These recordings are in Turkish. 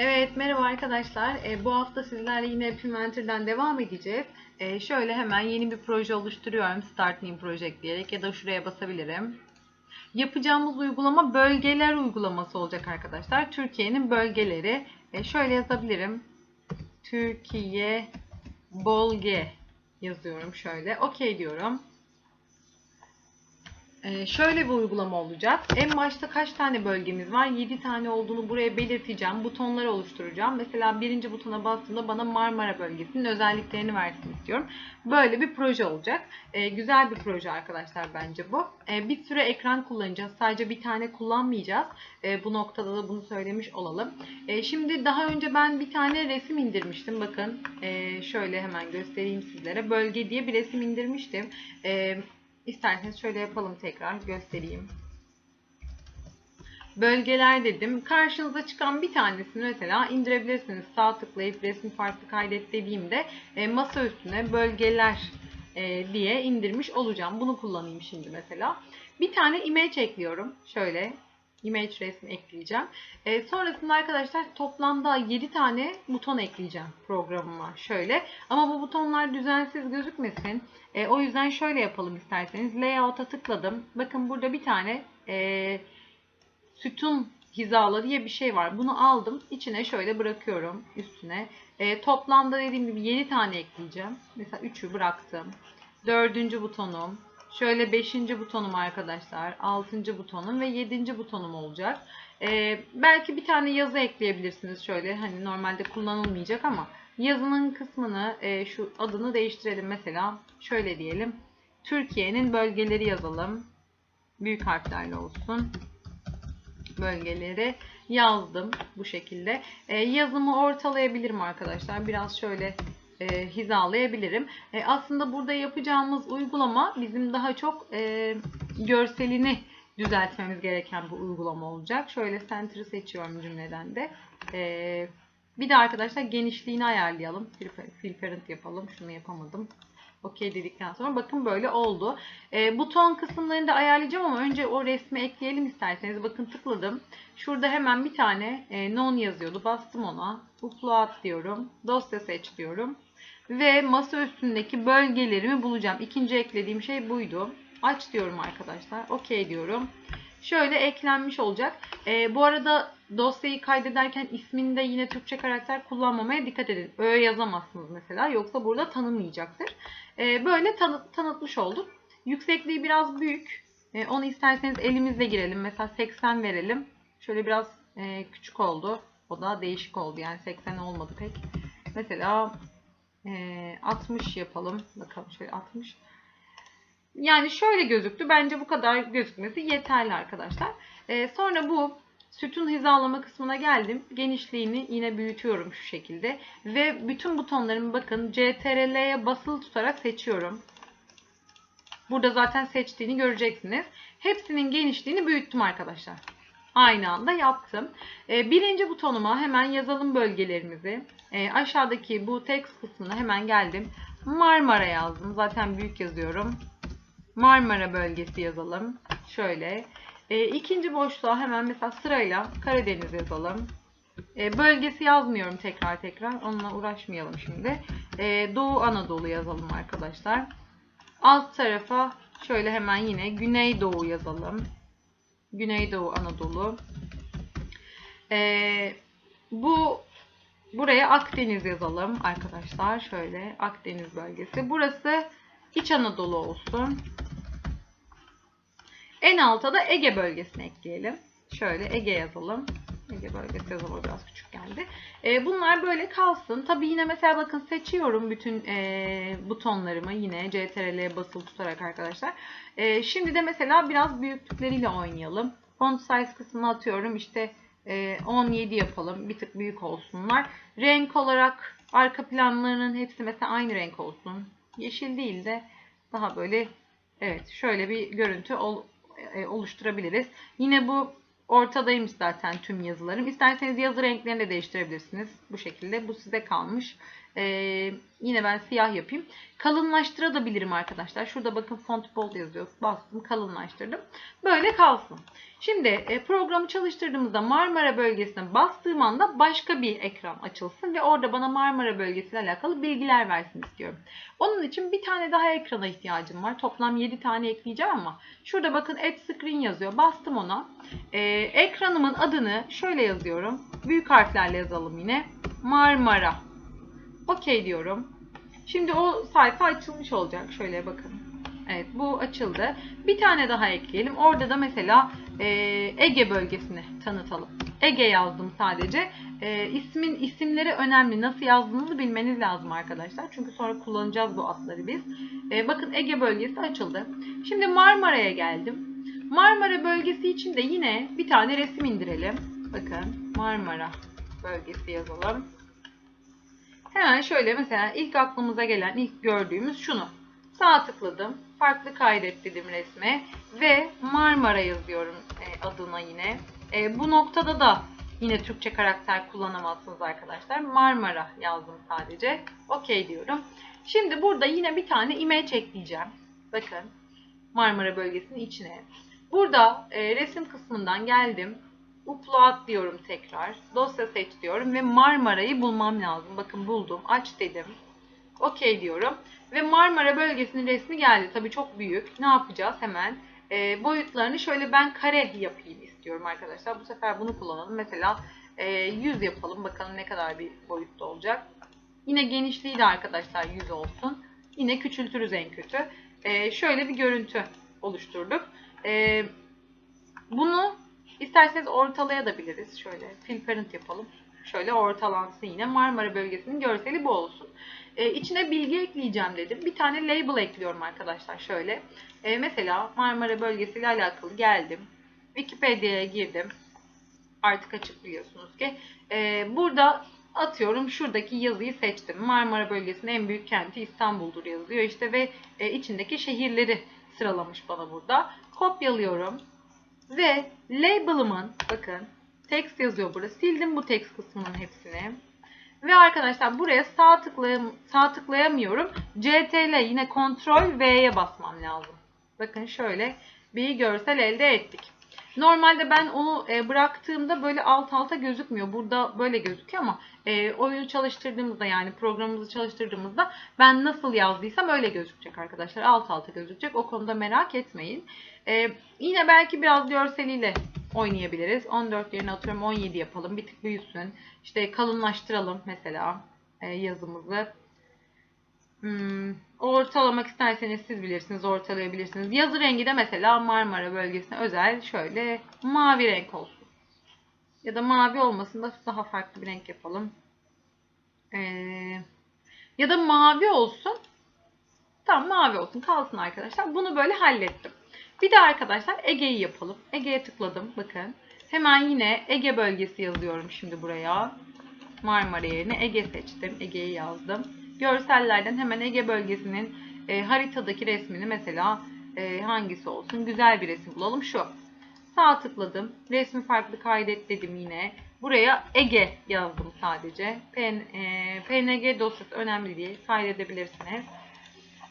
Evet, merhaba arkadaşlar. E, bu hafta sizlerle yine Pimenter'den devam edeceğiz. E, şöyle hemen yeni bir proje oluşturuyorum. Start New Project diyerek ya da şuraya basabilirim. Yapacağımız uygulama bölgeler uygulaması olacak arkadaşlar. Türkiye'nin bölgeleri. E, şöyle yazabilirim. Türkiye bölge yazıyorum şöyle. OK diyorum. Ee, şöyle bir uygulama olacak. En başta kaç tane bölgemiz var? 7 tane olduğunu buraya belirteceğim. Butonları oluşturacağım. Mesela birinci butona bastığımda bana Marmara bölgesinin özelliklerini versin istiyorum. Böyle bir proje olacak. Ee, güzel bir proje arkadaşlar bence bu. Ee, bir süre ekran kullanacağız. Sadece bir tane kullanmayacağız. Bu noktada da bunu söylemiş olalım. Şimdi daha önce ben bir tane resim indirmiştim. Bakın şöyle hemen göstereyim sizlere. Bölge diye bir resim indirmiştim. İsterseniz şöyle yapalım tekrar göstereyim. Bölgeler dedim. Karşınıza çıkan bir tanesini mesela indirebilirsiniz. Sağ tıklayıp resmi farklı kaydet dediğimde e, masa üstüne bölgeler e, diye indirmiş olacağım. Bunu kullanayım şimdi mesela. Bir tane image ekliyorum. Şöyle image resmi ekleyeceğim. E, sonrasında arkadaşlar toplamda 7 tane buton ekleyeceğim programıma. Şöyle. Ama bu butonlar düzensiz gözükmesin. E, o yüzden şöyle yapalım isterseniz. Layout'a tıkladım. Bakın burada bir tane e, sütun hizalı diye bir şey var. Bunu aldım. İçine şöyle bırakıyorum üstüne. E, toplamda dediğim gibi 7 tane ekleyeceğim. Mesela 3'ü bıraktım. Dördüncü butonum. Şöyle 5. butonum arkadaşlar. 6. butonum ve 7. butonum olacak. E, belki bir tane yazı ekleyebilirsiniz şöyle. Hani normalde kullanılmayacak ama yazının kısmını e, şu adını değiştirelim mesela. Şöyle diyelim. Türkiye'nin bölgeleri yazalım. Büyük harflerle olsun bölgeleri yazdım bu şekilde. E, yazımı ortalayabilirim arkadaşlar. Biraz şöyle e, hizalayabilirim. E, aslında burada yapacağımız uygulama bizim daha çok e, görselini düzeltmemiz gereken bir uygulama olacak. Şöyle center'ı seçiyorum cümleden de. E, bir de arkadaşlar genişliğini ayarlayalım. Fill parent yapalım. Şunu yapamadım. OK dedikten sonra bakın böyle oldu. E, buton kısımlarını da ayarlayacağım ama önce o resmi ekleyelim isterseniz. Bakın tıkladım. Şurada hemen bir tane e, non yazıyordu. Bastım ona. Upload diyorum. Dosya seç diyorum. Ve masa üstündeki bölgelerimi bulacağım. İkinci eklediğim şey buydu. Aç diyorum arkadaşlar. OK diyorum. Şöyle eklenmiş olacak. E, bu arada dosyayı kaydederken isminde yine Türkçe karakter kullanmamaya dikkat edin. Ö yazamazsınız mesela. Yoksa burada tanımayacaktır. E, böyle tanı tanıtmış olduk. Yüksekliği biraz büyük. E, onu isterseniz elimizle girelim. Mesela 80 verelim. Şöyle biraz e, küçük oldu. O da değişik oldu. Yani 80 olmadı pek. Mesela e, 60 yapalım. Bakalım şöyle 60. Yani şöyle gözüktü. Bence bu kadar gözükmesi yeterli arkadaşlar. Ee, sonra bu sütun hizalama kısmına geldim. Genişliğini yine büyütüyorum şu şekilde. Ve bütün butonlarımı bakın CTRL'ye basılı tutarak seçiyorum. Burada zaten seçtiğini göreceksiniz. Hepsinin genişliğini büyüttüm arkadaşlar. Aynı anda yaptım. Ee, birinci butonuma hemen yazalım bölgelerimizi. Ee, aşağıdaki bu text kısmına hemen geldim. Marmara yazdım. Zaten büyük yazıyorum. Marmara bölgesi yazalım. Şöyle. E, ikinci boşluğa hemen mesela sırayla Karadeniz yazalım. Bölgesi yazmıyorum tekrar tekrar. Onunla uğraşmayalım şimdi. Doğu Anadolu yazalım arkadaşlar. Alt tarafa şöyle hemen yine Güneydoğu yazalım. Güneydoğu Anadolu. E, bu buraya Akdeniz yazalım arkadaşlar. Şöyle Akdeniz bölgesi. Burası İç Anadolu olsun. En alta da Ege bölgesini ekleyelim. Şöyle Ege yazalım. Ege bölgesi yazalım biraz küçük geldi. E, bunlar böyle kalsın. Tabi yine mesela bakın seçiyorum bütün e, butonlarımı yine CTRL'ye basılı tutarak arkadaşlar. E, şimdi de mesela biraz büyüklükleriyle oynayalım. Font size kısmına atıyorum. İşte e, 17 yapalım. Bir tık büyük olsunlar. Renk olarak arka planlarının hepsi mesela aynı renk olsun. Yeşil değil de daha böyle evet şöyle bir görüntü ol, e, oluşturabiliriz. Yine bu ortadaymış zaten tüm yazılarım. İsterseniz yazı renklerini de değiştirebilirsiniz. Bu şekilde. Bu size kalmış. Ee, yine ben siyah yapayım. Kalınlaştırabilirim arkadaşlar. Şurada bakın font bold yazıyor. Bastım kalınlaştırdım. Böyle kalsın. Şimdi e, programı çalıştırdığımızda Marmara bölgesine bastığım anda başka bir ekran açılsın ve orada bana Marmara bölgesiyle alakalı bilgiler versin istiyorum. Onun için bir tane daha ekrana ihtiyacım var. Toplam 7 tane ekleyeceğim ama şurada bakın Add Screen yazıyor. Bastım ona. E, ekranımın adını şöyle yazıyorum. Büyük harflerle yazalım yine. Marmara. OK diyorum. Şimdi o sayfa açılmış olacak. Şöyle bakın. Evet bu açıldı. Bir tane daha ekleyelim. Orada da mesela e, Ege bölgesini tanıtalım. Ege yazdım sadece. E, ismin isimleri önemli. Nasıl yazdığınızı bilmeniz lazım arkadaşlar. Çünkü sonra kullanacağız bu adları biz. E, bakın Ege bölgesi açıldı. Şimdi Marmara'ya geldim. Marmara bölgesi için de yine bir tane resim indirelim. Bakın Marmara bölgesi yazalım. Hemen şöyle mesela ilk aklımıza gelen, ilk gördüğümüz şunu. Sağ tıkladım. Farklı kaydet dedim resme. Ve Marmara yazıyorum e, adına yine. E, bu noktada da yine Türkçe karakter kullanamazsınız arkadaşlar. Marmara yazdım sadece. OK diyorum. Şimdi burada yine bir tane image ekleyeceğim. Bakın. Marmara bölgesinin içine. Burada e, resim kısmından geldim. Upload diyorum tekrar. Dosya seç diyorum ve Marmara'yı bulmam lazım. Bakın buldum. Aç dedim. OK diyorum. Ve Marmara bölgesinin resmi geldi. Tabii çok büyük. Ne yapacağız hemen? E, boyutlarını şöyle ben kare yapayım istiyorum arkadaşlar. Bu sefer bunu kullanalım. Mesela e, 100 yapalım. Bakalım ne kadar bir boyutta olacak. Yine genişliği de arkadaşlar 100 olsun. Yine küçültürüz en kötü. E, şöyle bir görüntü oluşturduk. E, bunu isterseniz ortalayabiliriz. Şöyle fill parent yapalım. Şöyle ortalansın yine. Marmara bölgesinin görseli bu olsun. Ee, içine bilgi ekleyeceğim dedim. Bir tane label ekliyorum arkadaşlar. Şöyle. Ee, mesela Marmara bölgesiyle alakalı geldim. Wikipedia'ya girdim. Artık açık biliyorsunuz ki. Ee, burada atıyorum şuradaki yazıyı seçtim. Marmara bölgesinin en büyük kenti İstanbul'dur yazıyor. İşte ve e, içindeki şehirleri sıralamış bana burada. Kopyalıyorum. Ve label'ımın bakın text yazıyor burada. Sildim bu text kısmının hepsini. Ve arkadaşlar buraya sağ, tıklayam sağ tıklayamıyorum. CTRL yine Ctrl V'ye basmam lazım. Bakın şöyle bir görsel elde ettik. Normalde ben onu e, bıraktığımda böyle alt alta gözükmüyor. Burada böyle gözüküyor ama e, oyunu çalıştırdığımızda yani programımızı çalıştırdığımızda ben nasıl yazdıysam öyle gözükecek arkadaşlar. Alt alta gözükecek. O konuda merak etmeyin. E, yine belki biraz görseliyle oynayabiliriz. 14 yerine atıyorum 17 yapalım. Bir tık büyüsün. İşte kalınlaştıralım mesela e, yazımızı. Hmm, ortalamak isterseniz siz bilirsiniz, ortalayabilirsiniz. Yazı rengi de mesela Marmara bölgesine özel şöyle mavi renk olsun. Ya da mavi olmasın da daha farklı bir renk yapalım. Ee, ya da mavi olsun. Tamam mavi olsun kalsın arkadaşlar. Bunu böyle hallettim. Bir de arkadaşlar Ege'yi yapalım. Ege'ye tıkladım. Bakın. Hemen yine Ege bölgesi yazıyorum şimdi buraya. Marmara yerine Ege seçtim. Ege'yi yazdım. Görsellerden hemen Ege bölgesinin e, haritadaki resmini mesela e, hangisi olsun? Güzel bir resim bulalım. Şu. Sağ tıkladım. Resmi farklı kaydet dedim yine. Buraya Ege yazdım sadece. PN, e, PNG dosyası önemli değil. Kaydedebilirsiniz.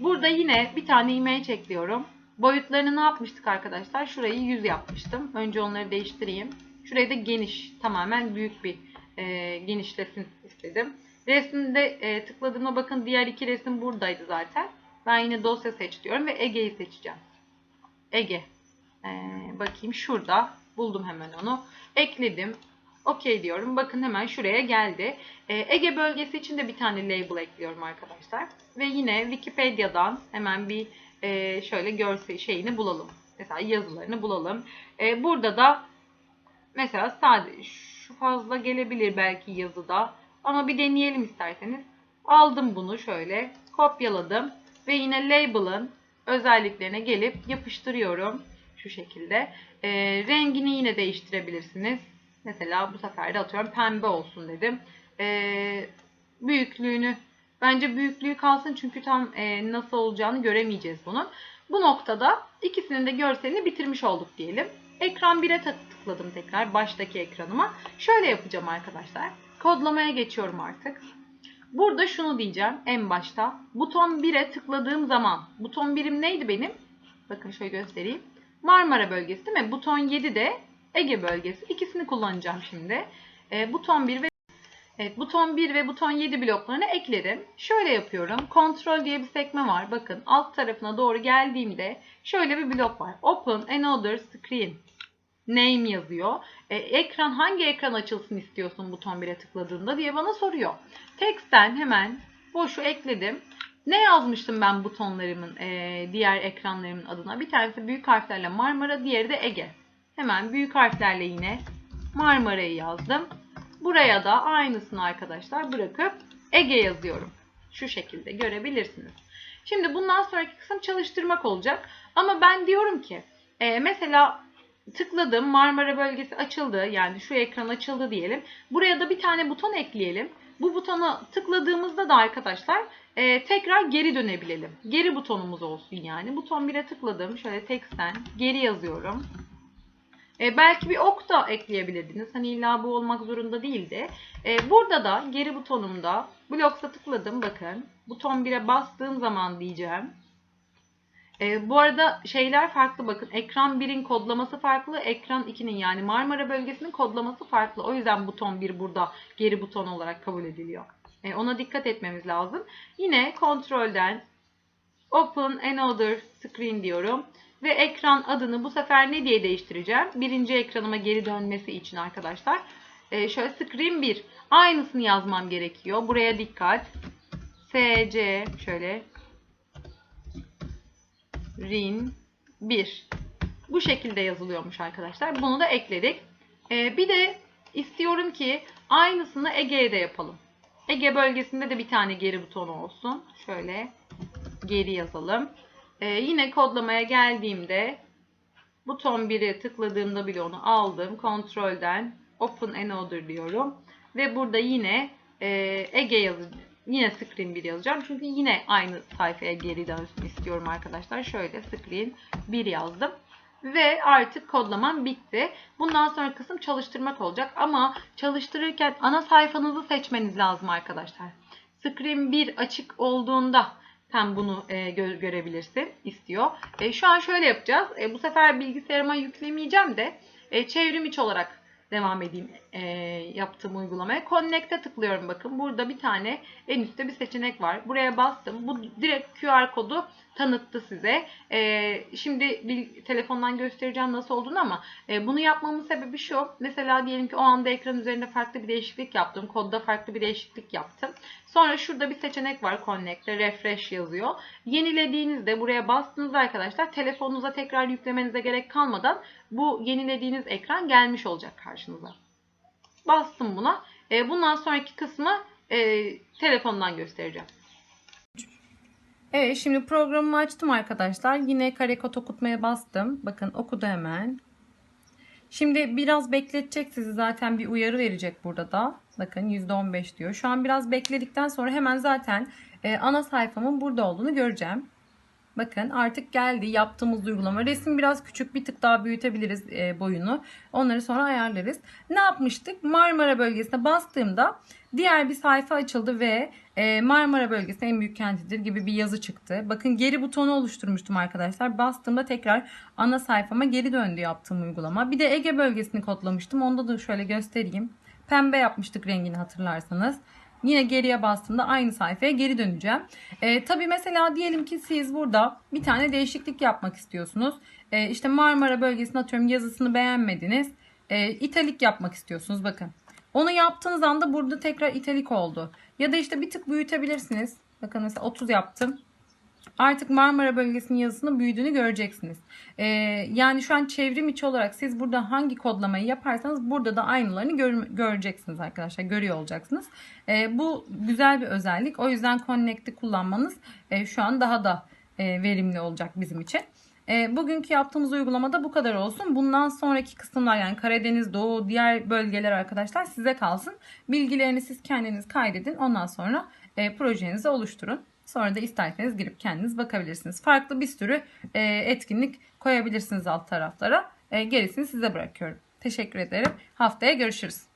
Burada yine bir tane image ekliyorum. Boyutlarını ne yapmıştık arkadaşlar? Şurayı 100 yapmıştım. Önce onları değiştireyim. Şurayı da geniş, tamamen büyük bir e, genişlesin istedim. Resimde e, tıkladığımda bakın diğer iki resim buradaydı zaten. Ben yine dosya seç diyorum ve Ege'yi seçeceğim. Ege. E, bakayım şurada. Buldum hemen onu. Ekledim. OK diyorum. Bakın hemen şuraya geldi. E, Ege bölgesi için de bir tane label ekliyorum arkadaşlar. Ve yine Wikipedia'dan hemen bir e, şöyle görsel şeyini bulalım. Mesela yazılarını bulalım. E, burada da mesela sadece şu fazla gelebilir belki yazıda. Ama bir deneyelim isterseniz. Aldım bunu şöyle kopyaladım ve yine label'ın özelliklerine gelip yapıştırıyorum. Şu şekilde. E, rengini yine değiştirebilirsiniz. Mesela bu sefer de atıyorum pembe olsun dedim. E, büyüklüğünü bence büyüklüğü kalsın çünkü tam e, nasıl olacağını göremeyeceğiz bunun. Bu noktada ikisinin de görselini bitirmiş olduk diyelim. Ekran 1'e tıkladım tekrar baştaki ekranıma. Şöyle yapacağım arkadaşlar. Kodlamaya geçiyorum artık. Burada şunu diyeceğim en başta. Buton 1'e tıkladığım zaman buton birim neydi benim? Bakın şöyle göstereyim. Marmara bölgesi değil mi? Buton 7 de Ege bölgesi. İkisini kullanacağım şimdi. E, buton 1 ve Evet, buton 1 ve buton 7 bloklarını ekledim. Şöyle yapıyorum. Kontrol diye bir sekme var. Bakın alt tarafına doğru geldiğimde şöyle bir blok var. Open another screen. Name yazıyor. E, ekran hangi ekran açılsın istiyorsun buton 1'e tıkladığında diye bana soruyor. Text'ten hemen boşu ekledim. Ne yazmıştım ben butonlarımın, e, diğer ekranlarımın adına? Bir tanesi büyük harflerle Marmara, diğeri de Ege. Hemen büyük harflerle yine Marmara'yı yazdım. Buraya da aynısını arkadaşlar bırakıp Ege yazıyorum. Şu şekilde görebilirsiniz. Şimdi bundan sonraki kısım çalıştırmak olacak. Ama ben diyorum ki e, mesela tıkladım Marmara bölgesi açıldı. Yani şu ekran açıldı diyelim. Buraya da bir tane buton ekleyelim. Bu butona tıkladığımızda da arkadaşlar e, tekrar geri dönebilelim. Geri butonumuz olsun yani. Buton 1'e tıkladım. Şöyle text'ten geri yazıyorum. E, belki bir ok da ekleyebilirdiniz. Hani illa bu olmak zorunda değildi. E, burada da geri butonumda Blocks'a tıkladım. Bakın. Buton 1'e bastığım zaman diyeceğim. E, bu arada şeyler farklı bakın. Ekran 1'in kodlaması farklı. Ekran 2'nin yani Marmara bölgesinin kodlaması farklı. O yüzden buton 1 burada geri buton olarak kabul ediliyor. E, ona dikkat etmemiz lazım. Yine kontrolden Open Another Screen diyorum. Ve ekran adını bu sefer ne diye değiştireceğim? Birinci ekranıma geri dönmesi için arkadaşlar. Ee, şöyle Screen 1. Aynısını yazmam gerekiyor. Buraya dikkat. SC şöyle Rin 1. Bu şekilde yazılıyormuş arkadaşlar. Bunu da ekledik. Ee, bir de istiyorum ki aynısını Ege'ye de yapalım. Ege bölgesinde de bir tane geri butonu olsun. Şöyle geri yazalım. Ee, yine kodlamaya geldiğimde buton 1'e tıkladığımda bile onu aldım. Kontrolden Open Another diyorum. Ve burada yine e, Ege yazacağım. Yine Screen 1 yazacağım. Çünkü yine aynı sayfaya geri dönsün istiyorum arkadaşlar. Şöyle Screen 1 yazdım. Ve artık kodlamam bitti. Bundan sonra kısım çalıştırmak olacak. Ama çalıştırırken ana sayfanızı seçmeniz lazım arkadaşlar. Screen 1 açık olduğunda sen bunu e, gö görebilirsin istiyor. E, şu an şöyle yapacağız. E, bu sefer bilgisayarıma yüklemeyeceğim de e, çevrim içi olarak devam edeyim e, yaptığım uygulamaya. Connect'e tıklıyorum bakın. Burada bir tane en üstte bir seçenek var. Buraya bastım. Bu direkt QR kodu tanıttı size. E, şimdi bir telefondan göstereceğim nasıl olduğunu ama e, bunu yapmamın sebebi şu. Mesela diyelim ki o anda ekran üzerinde farklı bir değişiklik yaptım. Kodda farklı bir değişiklik yaptım. Sonra şurada bir seçenek var Connect'te. Refresh yazıyor. Yenilediğinizde buraya bastığınızda arkadaşlar telefonunuza tekrar yüklemenize gerek kalmadan bu yenilediğiniz ekran gelmiş olacak karşınıza. Bastım buna. E, bundan sonraki kısmı e, telefondan göstereceğim. Evet şimdi programımı açtım arkadaşlar. Yine kare kod okutmaya bastım. Bakın okudu hemen. Şimdi biraz bekletecek sizi zaten bir uyarı verecek burada da. Bakın %15 diyor. Şu an biraz bekledikten sonra hemen zaten e, ana sayfamın burada olduğunu göreceğim. Bakın artık geldi yaptığımız uygulama. Resim biraz küçük bir tık daha büyütebiliriz e, boyunu. Onları sonra ayarlarız. Ne yapmıştık? Marmara bölgesine bastığımda diğer bir sayfa açıldı ve e, Marmara bölgesi en büyük kentidir gibi bir yazı çıktı. Bakın geri butonu oluşturmuştum arkadaşlar. Bastığımda tekrar ana sayfama geri döndü yaptığım uygulama. Bir de Ege bölgesini kodlamıştım. Onda da şöyle göstereyim. Pembe yapmıştık rengini hatırlarsanız. Yine geriye bastığımda aynı sayfaya geri döneceğim. E, tabii mesela diyelim ki siz burada bir tane değişiklik yapmak istiyorsunuz. E, işte Marmara bölgesine atıyorum yazısını beğenmediniz. E, italik yapmak istiyorsunuz bakın. Onu yaptığınız anda burada tekrar italik oldu. Ya da işte bir tık büyütebilirsiniz. Bakın mesela 30 yaptım. Artık Marmara bölgesinin yazısının büyüdüğünü göreceksiniz. Ee, yani şu an çevrim içi olarak siz burada hangi kodlamayı yaparsanız burada da aynılarını gör, göreceksiniz arkadaşlar. Görüyor olacaksınız. Ee, bu güzel bir özellik. O yüzden Connect'i kullanmanız e, şu an daha da e, verimli olacak bizim için. E, bugünkü yaptığımız uygulamada bu kadar olsun. Bundan sonraki kısımlar yani Karadeniz, Doğu, diğer bölgeler arkadaşlar size kalsın. Bilgilerini siz kendiniz kaydedin. Ondan sonra e, projenizi oluşturun. Sonra da isterseniz girip kendiniz bakabilirsiniz. Farklı bir sürü e, etkinlik koyabilirsiniz alt taraflara. E, gerisini size bırakıyorum. Teşekkür ederim. Haftaya görüşürüz.